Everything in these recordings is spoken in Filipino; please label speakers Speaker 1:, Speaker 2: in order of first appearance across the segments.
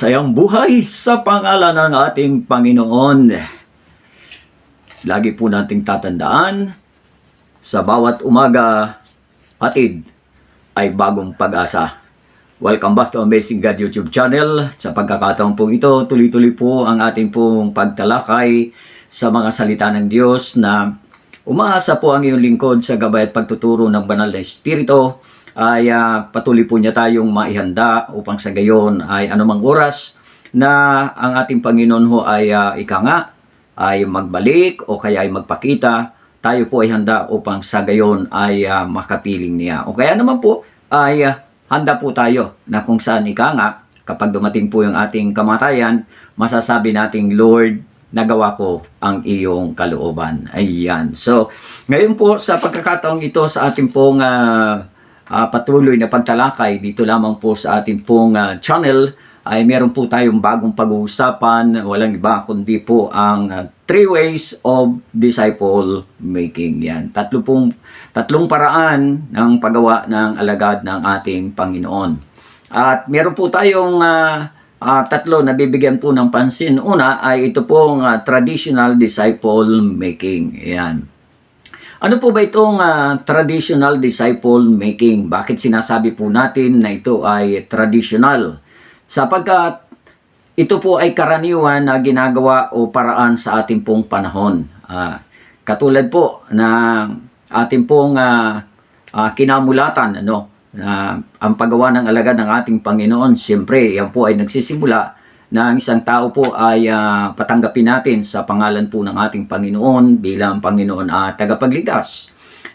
Speaker 1: Masayang buhay sa pangalan ng ating Panginoon. Lagi po nating tatandaan, sa bawat umaga, atid ay bagong pag-asa. Welcome back to Amazing God YouTube channel. Sa pagkakataon po ito, tuloy-tuloy po ang ating pong pagtalakay sa mga salita ng Diyos na umaasa po ang iyong lingkod sa gabay at pagtuturo ng banal na Espiritu ay ah, patuloy po niya tayong maihanda upang sa gayon ay anumang oras na ang ating Panginoon ho ay uh, ika nga ay magbalik o kaya ay magpakita, tayo po ay handa upang sa gayon ay ah, makapiling niya. O kaya naman po ay ah, handa po tayo na kung saan ika nga, kapag dumating po yung ating kamatayan, masasabi nating, Lord, nagawa ko ang iyong kalooban. Ayan. So, ngayon po sa pagkakataong ito sa ating pong ah, ah, patuloy na pagtalakay dito lamang po sa ating pong ah, channel ay meron po tayong bagong pag-uusapan. Walang iba kundi po ang ah, three ways of disciple making. Yan. Tatlo pong, tatlong paraan ng paggawa ng alagad ng ating Panginoon. At meron po tayong ah, ah, tatlo na bibigyan po ng pansin. Una ay ito pong ah, traditional disciple making. Yan. Ano po ba itong ah, traditional disciple making? Bakit sinasabi po natin na ito ay traditional? Sapagkat ito po ay karaniwan na ginagawa o paraan sa ating pong panahon. Ah, katulad po na ating pong ah, ah, kinamulatan, ano, na ang paggawa ng alagad ng ating Panginoon, siyempre, yan po ay nagsisimula na ang isang tao po ay ah, patanggapin natin sa pangalan po ng ating Panginoon bilang Panginoon at tagapagligtas.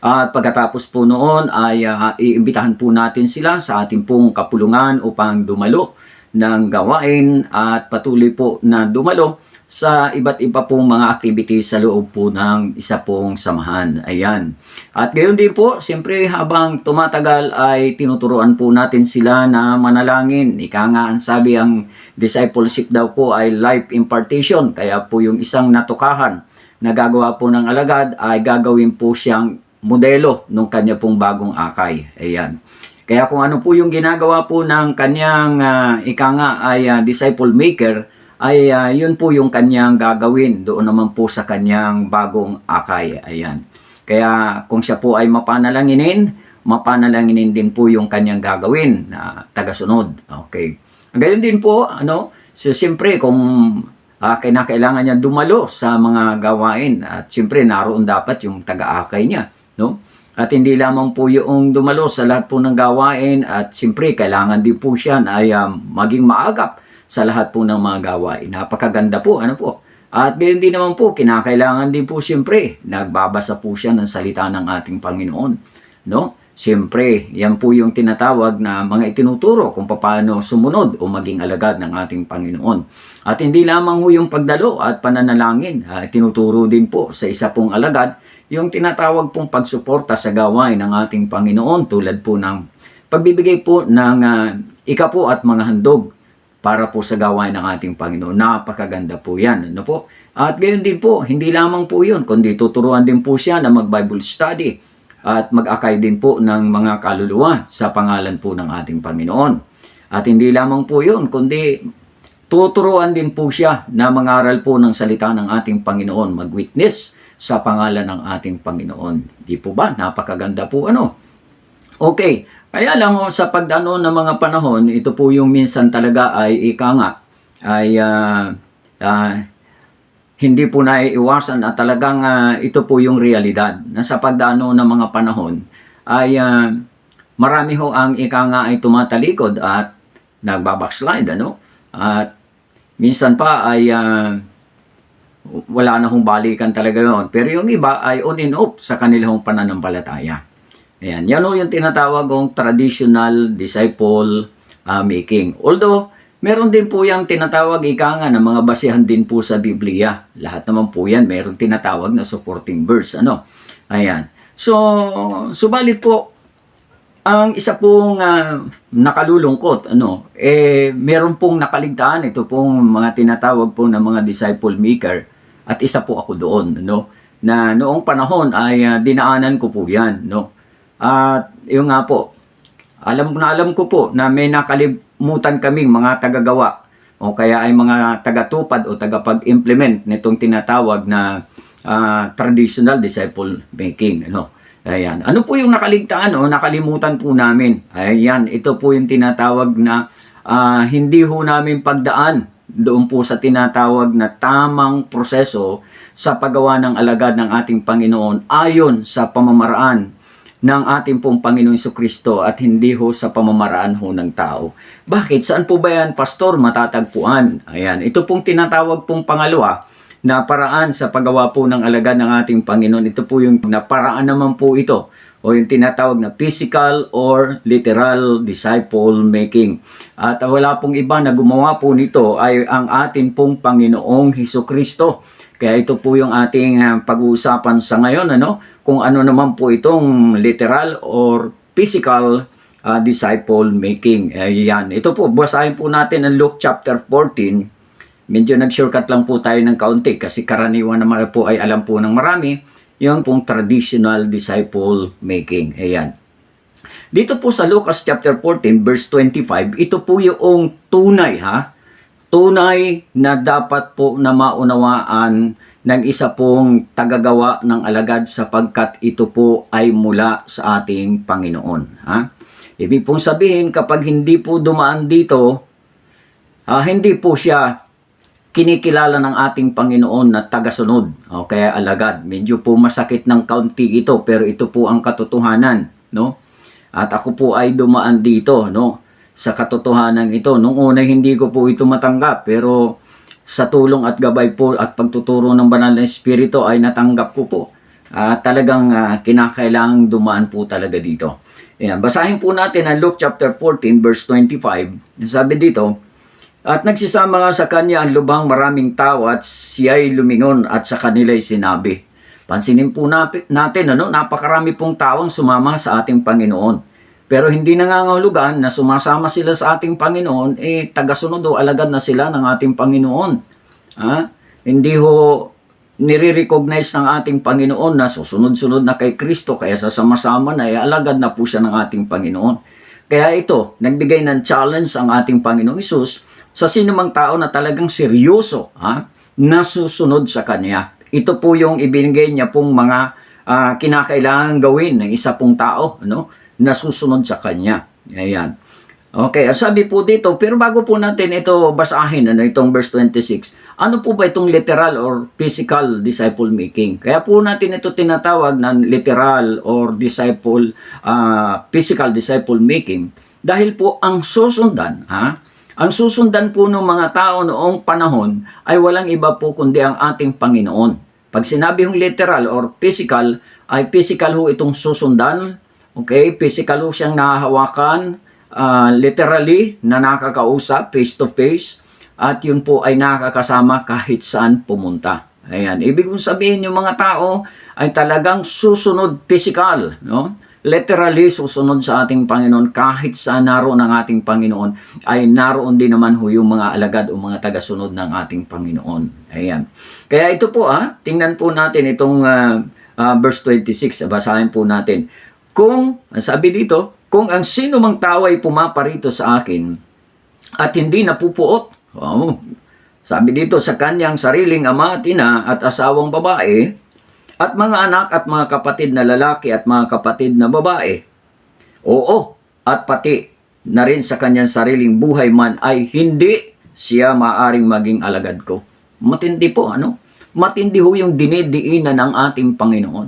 Speaker 1: At pagkatapos po noon ay ah, iimbitahan po natin sila sa ating pong kapulungan upang dumalo ng gawain at patuloy po na dumalo sa iba't iba pong mga activities sa loob po ng isa pong samahan. Ayan. At gayon din po, siyempre habang tumatagal ay tinuturuan po natin sila na manalangin. Ika nga ang sabi ang discipleship daw po ay life impartation. Kaya po yung isang natukahan na gagawa po ng alagad ay gagawin po siyang modelo ng kanya pong bagong akay. Ayan. Kaya kung ano po yung ginagawa po ng kanyang ah, ika nga ay ah, disciple maker, ay ah, yun po yung kanyang gagawin doon naman po sa kanyang bagong akay. Ayan. Kaya kung siya po ay mapanalanginin, mapanalanginin din po yung kanyang gagawin na tagasunod. Okay. Gayon din po, ano, so siyempre kung ah, kinakailangan niya dumalo sa mga gawain at siyempre naroon dapat yung taga-akay niya, no? At hindi lamang po yung dumalo sa lahat po ng gawain at siyempre kailangan din po siya ay um, maging maagap sa lahat po ng mga gawain. Napakaganda po, ano po. At gayon din naman po, kinakailangan din po siyempre, nagbabasa po siya ng salita ng ating Panginoon. No? Siyempre, yan po yung tinatawag na mga itinuturo kung paano sumunod o maging alagad ng ating Panginoon. At hindi lamang ho yung pagdalo at pananalangin, ah, tinuturo din po sa isa pong alagad yung tinatawag pong pagsuporta sa gawain ng ating Panginoon tulad po ng pagbibigay po ng ah, ika po at mga handog para po sa gawain ng ating Panginoon. Napakaganda po yan. Ano po? At gayon din po, hindi lamang po yun, kundi tuturuan din po siya na mag-Bible study at mag-akay din po ng mga kaluluwa sa pangalan po ng ating Panginoon. At hindi lamang po yun, kundi tuturuan din po siya na mangaral po ng salita ng ating Panginoon, mag-witness sa pangalan ng ating Panginoon. Di po ba? Napakaganda po ano. Okay, kaya lang oh, sa pagdano ng mga panahon, ito po yung minsan talaga ay ika nga, ay ah, ah, hindi po naiiwasan at talagang ah, ito po yung realidad na sa pagdano ng mga panahon ay ah, marami ho ang ika nga ay tumatalikod at nagbabackslide ano? At minsan pa ay ah, wala na hong balikan talaga yon pero yung iba ay on and off sa kanilang pananampalataya Ayan, yan o yung tinatawag kong traditional disciple ah, making. Although, meron din po yung tinatawag ika nga ng mga basihan din po sa Biblia. Lahat naman po yan, meron tinatawag na supporting verse. Ano? Ayan. So, subalit po, ang isa pong ah, nakalulungkot, ano, eh, meron pong nakaligtaan, ito pong mga tinatawag po ng mga disciple maker, at isa po ako doon, no, na noong panahon ay ah, dinaanan ko po yan, no, at yung nga po, alam na alam ko po na may nakalimutan kaming mga tagagawa o kaya ay mga tagatupad o tagapag-implement nitong tinatawag na ah, traditional disciple making ano? Ayan. Ano po yung nakaligtaan o nakalimutan po namin? Ayan. Ito po yung tinatawag na ah, hindi ho namin pagdaan doon po sa tinatawag na tamang proseso sa paggawa ng alagad ng ating Panginoon ayon sa pamamaraan ng ating pong Panginoong Hesus Kristo at hindi ho sa pamamaraan ho ng tao. Bakit? Saan po ba yan, Pastor, matatagpuan? Ayan, ito pong tinatawag pong pangalawa na paraan sa paggawa po ng alagad ng ating Panginoon. Ito po yung na paraan naman po ito o yung tinatawag na physical or literal disciple making. At wala pong iba na gumawa po nito ay ang ating pong Panginoong Hesus Kristo. Kaya ito po yung ating ah, pag-uusapan sa ngayon, ano? Kung ano naman po itong literal or physical ah, disciple making. Ayan. Ito po, basahin po natin ang Luke chapter 14. Medyo nag-shortcut lang po tayo ng kaunti kasi karaniwan naman po ay alam po ng marami yung pong traditional disciple making. Ayan. Dito po sa Lucas chapter 14 verse 25, ito po yung tunay ha. Tunay na dapat po na maunawaan ng isa pong tagagawa ng alagad sapagkat ito po ay mula sa ating Panginoon. Ha? Ibig pong sabihin kapag hindi po dumaan dito, ah, hindi po siya kinikilala ng ating Panginoon na tagasunod o kaya alagad. Medyo po masakit ng kaunti ito pero ito po ang katotohanan, no? At ako po ay dumaan dito, no? Sa katotohanan ito. Nung una hindi ko po ito matanggap pero sa tulong at gabay po at pagtuturo ng banal na espiritu ay natanggap ko po. At talagang ah, kinakailangang dumaan po talaga dito. Ayan, basahin po natin ang Luke chapter 14 verse 25. Sabi dito, at nagsisama nga sa kanya ang lubang maraming tao at siya'y lumingon at sa kanila'y sinabi. Pansinin po natin, ano, napakarami pong taong sumama sa ating Panginoon. Pero hindi nangangahulugan na sumasama sila sa ating Panginoon, eh tagasunod o alagad na sila ng ating Panginoon. Ha? Hindi ho nire-recognize ng ating Panginoon na susunod-sunod na kay Kristo kaya sasama-sama na eh, alagad na po siya ng ating Panginoon. Kaya ito, nagbigay ng challenge ang ating Panginoong Isus sa sinumang tao na talagang seryoso ha, na susunod sa Kanya. Ito po yung ibinigay niya pong mga ah, kinakailangan gawin ng isa pong tao ano, na susunod sa Kanya. Ayan. Okay, sabi po dito, pero bago po natin ito basahin, ano, itong verse 26, ano po ba itong literal or physical disciple making? Kaya po natin ito tinatawag ng literal or disciple, ah, physical disciple making. Dahil po ang susundan, ha? Ang susundan po ng mga tao noong panahon ay walang iba po kundi ang ating Panginoon. Pag sinabi hong literal or physical, ay physical ho itong susundan, okay? Physical siyang nahahawakan, ah, literally na nakakausap face to face at yun po ay nakakasama kahit saan pumunta. Ayan, ibig kong sabihin yung mga tao ay talagang susunod physical, no? Literally susunod sa ating Panginoon kahit saan naroon ang ating Panginoon ay naroon din naman ho yung mga alagad o mga tagasunod ng ating Panginoon. Ayan. Kaya ito po ah, tingnan po natin itong ah, ah, verse 26, basahin po natin. Kung, ang sabi dito, kung ang sino mang tao ay pumaparito sa akin at hindi napupuot, wow, sabi dito sa kanyang sariling ama at ina at asawang babae, at mga anak at mga kapatid na lalaki at mga kapatid na babae, oo, at pati na rin sa kanyang sariling buhay man ay hindi siya maaring maging alagad ko. Matindi po, ano? Matindi ho yung dinidiinan ng ating Panginoon.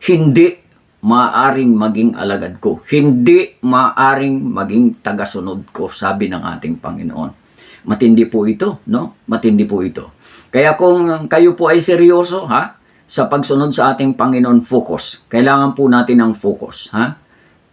Speaker 1: Hindi maaring maging alagad ko. Hindi maaring maging tagasunod ko, sabi ng ating Panginoon. Matindi po ito, no? Matindi po ito. Kaya kung kayo po ay seryoso, ha? Sa pagsunod sa ating Panginoon, focus. Kailangan po natin ng focus, ha?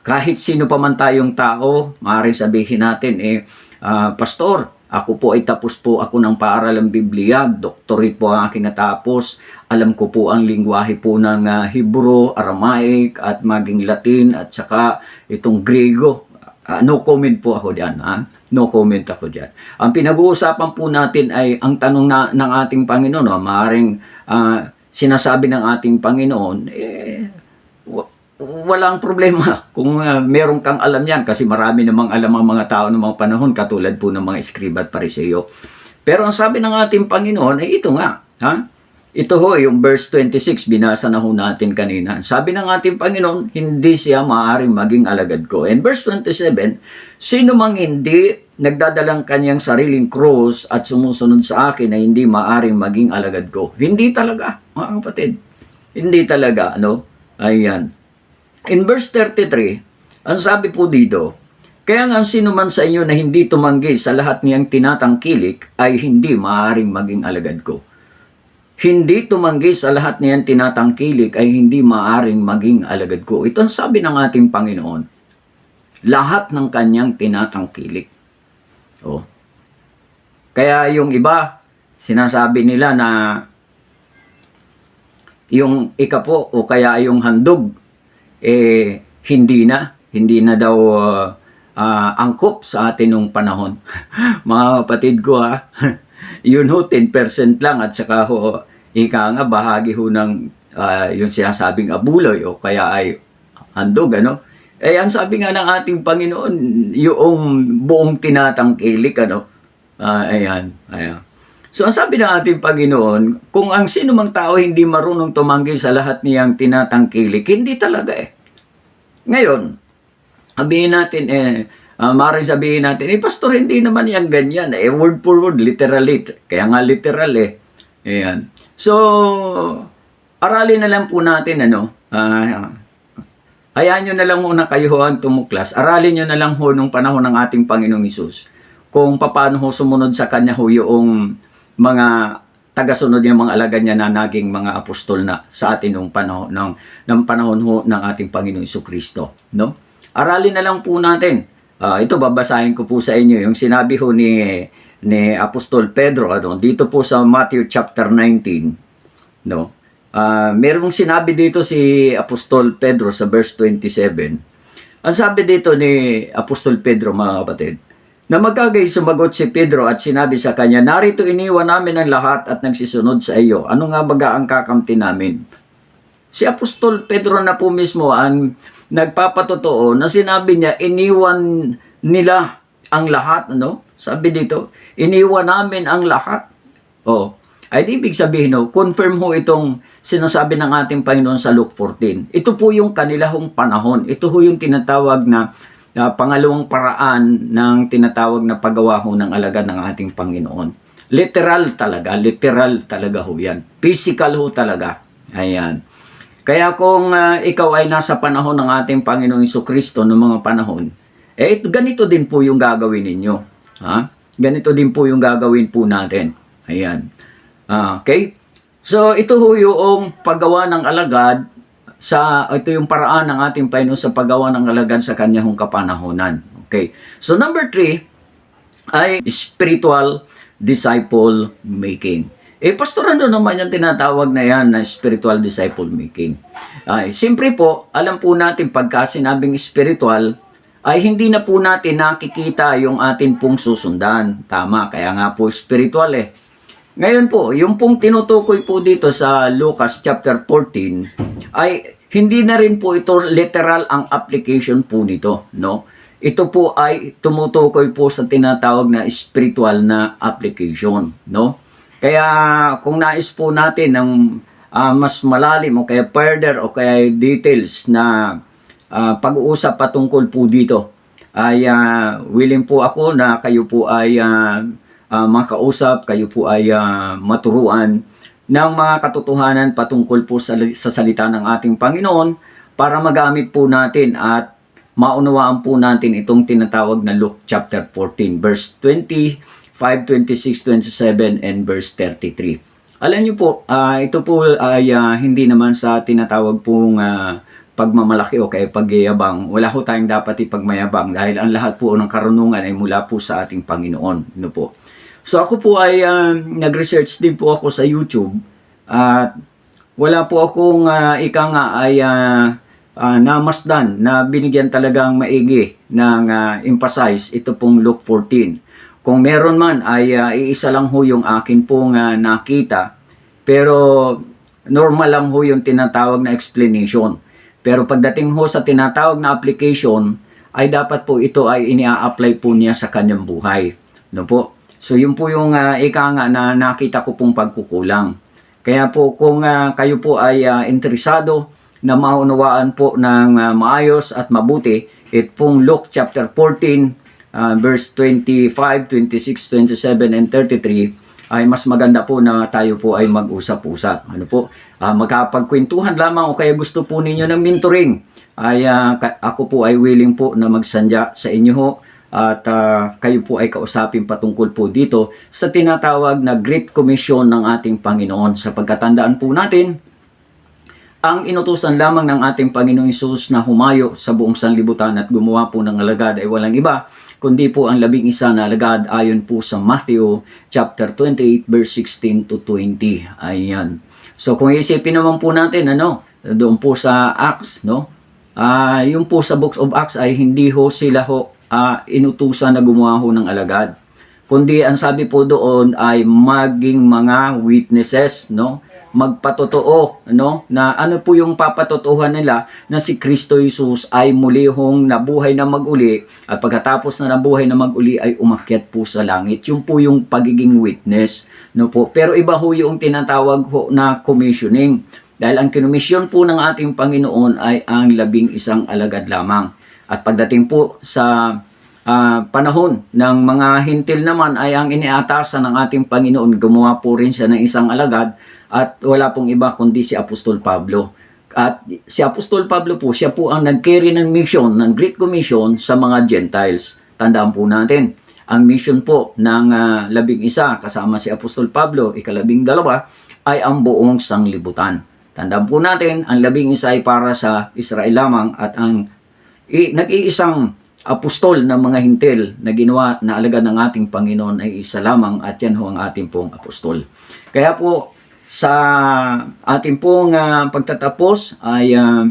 Speaker 1: Kahit sino pa man tayong tao, maaaring sabihin natin, eh, ah, Pastor, ako po ay tapos po ako ng paaralang Biblia, doctorate po ang aking natapos, alam ko po ang lingwahe po ng ah, Hebrew, Aramaic, at maging Latin, at saka itong Grego. Ah, no comment po ako diyan, ha? No comment ako diyan. Ang pinag-uusapan po natin ay ang tanong na, ng ating Panginoon, no? maaaring ah, sinasabi ng ating Panginoon, eh, walang problema kung uh, meron kang alam yan kasi marami namang alam ang mga tao ng mga panahon katulad po ng mga eskriba at pariseyo. Pero ang sabi ng ating Panginoon ay ito nga, ha? Ito ho, yung verse 26, binasa na ho natin kanina. Sabi ng ating Panginoon, hindi siya maaaring maging alagad ko. And verse 27, sino mang hindi nagdadalang kanyang sariling cross at sumusunod sa akin na hindi maaaring maging alagad ko. Hindi talaga, mga kapatid. Hindi talaga, ano? Ayan. In verse 33, ang sabi po dito, kaya nga sino man sa inyo na hindi tumanggi sa lahat niyang tinatangkilik ay hindi maaaring maging alagad ko. Hindi tumanggi sa lahat niyan tinatangkilik ay hindi maaring maging alagad ko. Ito ang sabi ng ating Panginoon. Lahat ng kanyang tinatangkilik. Oh. Kaya yung iba, sinasabi nila na yung ikapo o kaya yung handog, eh, hindi na. Hindi na daw uh, uh, angkop sa atin nung panahon. Mga kapatid ko ha, yun ho, 10% lang at saka ho, ika nga bahagi ho ng uh, yung sinasabing abuloy o kaya ay handog, ano? Eh, ang sabi nga ng ating Panginoon, yung buong tinatangkilik, ano? Uh, ayan, ayan. So, ang sabi ng ating Panginoon, kung ang sino mang tao hindi marunong tumanggi sa lahat niyang tinatangkilik, hindi talaga eh. Ngayon, sabihin natin, eh, uh, maaaring sabihin natin, eh, pastor, hindi naman yan ganyan. Eh, word for word, literally. Kaya nga literal eh. Ayan. So, aralin na lang po natin, ano, uh, hayaan nyo na lang muna kayo ang tumuklas. Aralin nyo na lang ho nung panahon ng ating Panginoong Isus kung paano ho sumunod sa Kanya ho yung mga tagasunod yung mga alagad niya na naging mga apostol na sa atin nung panahon ng, ng panahon ho ng ating Panginoong Kristo, no? Aralin na lang po natin. Uh, ito babasahin ko po sa inyo yung sinabi ho ni ni Apostol Pedro ano dito po sa Matthew chapter 19, no? Uh, merong sinabi dito si Apostol Pedro sa verse 27. Ang sabi dito ni Apostol Pedro mga kapatid, na magkagay sumagot si Pedro at sinabi sa kanya, Narito iniwan namin ang lahat at nagsisunod sa iyo. Ano nga baga ang kakamti namin? Si Apostol Pedro na po mismo ang nagpapatotoo na sinabi niya, iniwan nila ang lahat. Ano? Sabi dito, iniwan namin ang lahat. Oh, ay ibig sabihin, no, confirm ho itong sinasabi ng ating Panginoon sa Luke 14. Ito po yung kanilahong panahon. Ito ho yung tinatawag na uh, pangalawang paraan ng tinatawag na paggawa ho ng alagad ng ating Panginoon. Literal talaga, literal talaga ho yan. Physical ho talaga. Ayan. Kaya kung uh, ikaw ay nasa panahon ng ating Panginoong Kristo noong mga panahon, eh ganito din po yung gagawin ninyo. Ha? Ganito din po yung gagawin po natin. Ayan. Uh, okay? So ito ho yung paggawa ng alagad sa ito yung paraan ng ating Panginoon sa paggawa ng alagan sa kanyang kapanahonan. Okay. So number three ay spiritual disciple making. Eh, pastor, ano naman yung tinatawag na yan na spiritual disciple making? Ay, siyempre po, alam po natin pagka sinabing spiritual, ay hindi na po natin nakikita yung atin pong susundan. Tama, kaya nga po spiritual eh. Ngayon po, yung pong tinutukoy po dito sa Lucas chapter 14 ay hindi na rin po ito literal ang application po nito, no? Ito po ay tumutukoy po sa tinatawag na spiritual na application, no? Kaya kung nais po natin ng uh, mas malalim o kaya further o kaya details na uh, pag-uusap patungkol po dito, ay uh, willing po ako na kayo po ay uh, uh, makausap, kayo po ay uh, maturuan ng mga katotohanan patungkol po sa, sa salita ng ating Panginoon para magamit po natin at maunawaan po natin itong tinatawag na Luke chapter 14 verse 25, 26, 27 and verse 33. Alam niyo po, uh, ito po ay uh, hindi naman sa tinatawag pong uh, pagmamalaki o kaya pagyayabang. Wala ho tayong dapat ipagmayabang dahil ang lahat po ng karunungan ay mula po sa ating Panginoon. Ano po? So ako po ay uh, nag-research din po ako sa YouTube at wala po akong uh, ika nga ay uh, uh, namasdan na binigyan talagang maigi ng uh, emphasize ito pong Luke 14. Kung meron man ay uh, iisa lang ho yung akin pong uh, nakita pero normal lang ho yung tinatawag na explanation. Pero pagdating ho sa tinatawag na application, ay dapat po ito ay inia-apply po niya sa kanyang buhay. No po? So yun po yung uh, ika nga na nakita ko pong pagkukulang. Kaya po kung ah, kayo po ay ah, interesado na maunawaan po ng ah, maayos at mabuti, it pong Luke chapter 14 ah, verse 25, 26, 27 and 33 ay mas maganda po na tayo po ay mag-usap-usap. Ano po? Ah, magkapagkwentuhan lamang o kaya gusto po ninyo ng mentoring ay ka- ako po ay willing po na magsandya sa inyo ho at ah, kayo po ay kausapin patungkol po dito sa tinatawag na Great Commission ng ating Panginoon. Sa pagkatandaan po natin, ang inutusan lamang ng ating Panginoong Isus na humayo sa buong sanlibutan at gumawa po ng alagad ay walang iba, kundi po ang labing isa na alagad ayon po sa Matthew chapter 28 verse 16 to 20. Ayan. So kung isipin naman po natin ano, doon po sa Acts, no? Ah, yung po sa Books of Acts ay hindi ho sila ho ah, inutusan na gumawa ho ng alagad. Kundi ang sabi po doon ay maging mga witnesses, no? Magpatotoo, no? Na ano po yung papatotohan nila na si Kristo Jesus ay muli hong nabuhay na maguli at pagkatapos na nabuhay na maguli ay umakyat po sa langit. Yung po yung pagiging witness, no po. Pero iba ho yung tinatawag ho na commissioning. Dahil ang kinomisyon po ng ating Panginoon ay ang labing isang alagad lamang. At pagdating po sa ah, panahon ng mga hintil naman ay ang iniatasan ng ating Panginoon, gumawa po rin siya ng isang alagad at wala pong iba kundi si Apostol Pablo. At si Apostol Pablo po, siya po ang nag-carry ng mission, ng Great Commission sa mga Gentiles. Tandaan po natin, ang mission po ng ah, labing isa kasama si Apostol Pablo, ikalabing dalawa, ay ang buong sanglibutan. Tandaan po natin, ang labing isa ay para sa Israel lamang at ang i- nag-iisang apostol ng mga hintil na ginawa na alagad ng ating Panginoon ay isa lamang at yan ho ang ating pong apostol. Kaya po sa ating pong ah, pagtatapos ay ah,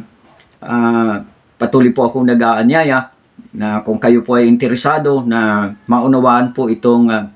Speaker 1: ah, patuloy po akong nag-aanyaya na kung kayo po ay interesado na maunawaan po itong ah,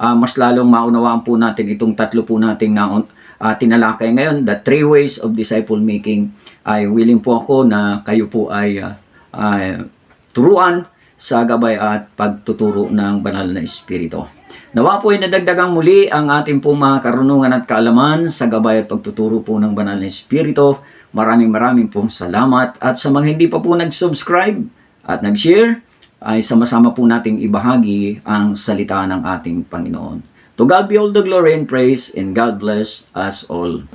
Speaker 1: ah, mas lalong maunawaan po natin itong tatlo po nating na ah, tinalakay ngayon, the three ways of disciple making, ay willing po ako na kayo po ay ah, ah, turuan sa gabay at pagtuturo ng banal na espiritu. Nawa po ay nadagdagang muli ang ating pong mga karunungan at kaalaman sa gabay at pagtuturo po ng banal na espiritu. Maraming maraming pong salamat at sa mga hindi pa po nag-subscribe at nag-share, ay sama-sama po nating ibahagi ang salita ng ating Panginoon. To God be all the glory and praise and God bless us all.